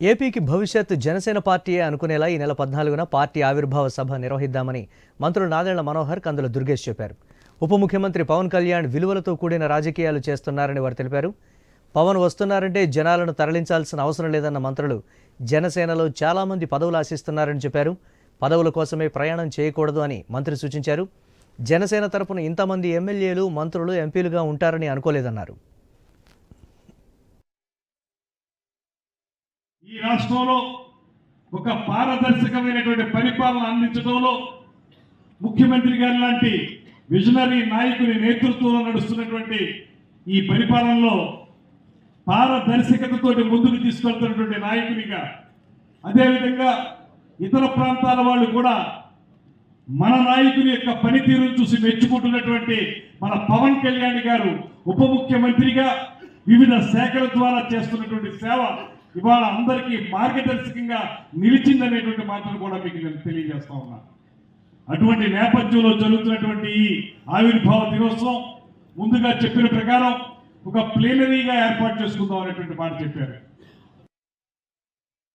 ఏపీకి భవిష్యత్ జనసేన పార్టీయే అనుకునేలా ఈ నెల పద్నాలుగున పార్టీ ఆవిర్భావ సభ నిర్వహిద్దామని మంత్రులు నాదెళ్ళ మనోహర్ కందుల దుర్గేష్ చెప్పారు. ఉప ముఖ్యమంత్రి పవన్ కళ్యాణ్ విలువలతో కూడిన రాజకీయాలు చేస్తున్నారని వారు తెలిపారు. పవన్ వస్తున్నారంటే జనాలను తరలించాల్సిన అవసరం లేదన్న మంత్రులు జనసేనలో చాలామంది పదవులు ఆశిస్తున్నారని చెప్పారు. పదవుల కోసమే ప్రయాణం చేయకూడదు అని మంత్రి సూచించారు. జనసేన తరపున ఇంతమంది ఎమ్మెల్యేలు మంత్రులు ఎంపీలుగా ఉంటారని అనుకోలేదన్నారు. ఈ రాష్ట్రంలో ఒక పారదర్శకమైనటువంటి పరిపాలన అందించడంలో ముఖ్యమంత్రి గారి లాంటి విజనరీ నాయకుని నేతృత్వంలో నడుస్తున్నటువంటి ఈ పరిపాలనలో పారదర్శకతతోటి ముందుకు తీసుకెళ్తున్నటువంటి నాయకునిగా అదేవిధంగా ఇతర ప్రాంతాల వాళ్ళు కూడా మన నాయకుని యొక్క పనితీరును చూసి మెచ్చుకుంటున్నటువంటి మన పవన్ కళ్యాణ్ గారు ఉప ముఖ్యమంత్రిగా వివిధ శాఖల ద్వారా చేస్తున్నటువంటి సేవ ఇవాళ అందరికీ మార్గదర్శకంగా నిలిచిందనేటువంటి మాటను కూడా మీకు నేను తెలియజేస్తా ఉన్నా. అటువంటి నేపథ్యంలో జరుగుతున్నటువంటి ఈ ఆవిర్భావ దినోత్సవం ముందుగా చెప్పిన ప్రకారం ఒక ప్లేనరీగా ఏర్పాటు చేసుకుందాం అనేటువంటి మాట చెప్పారు.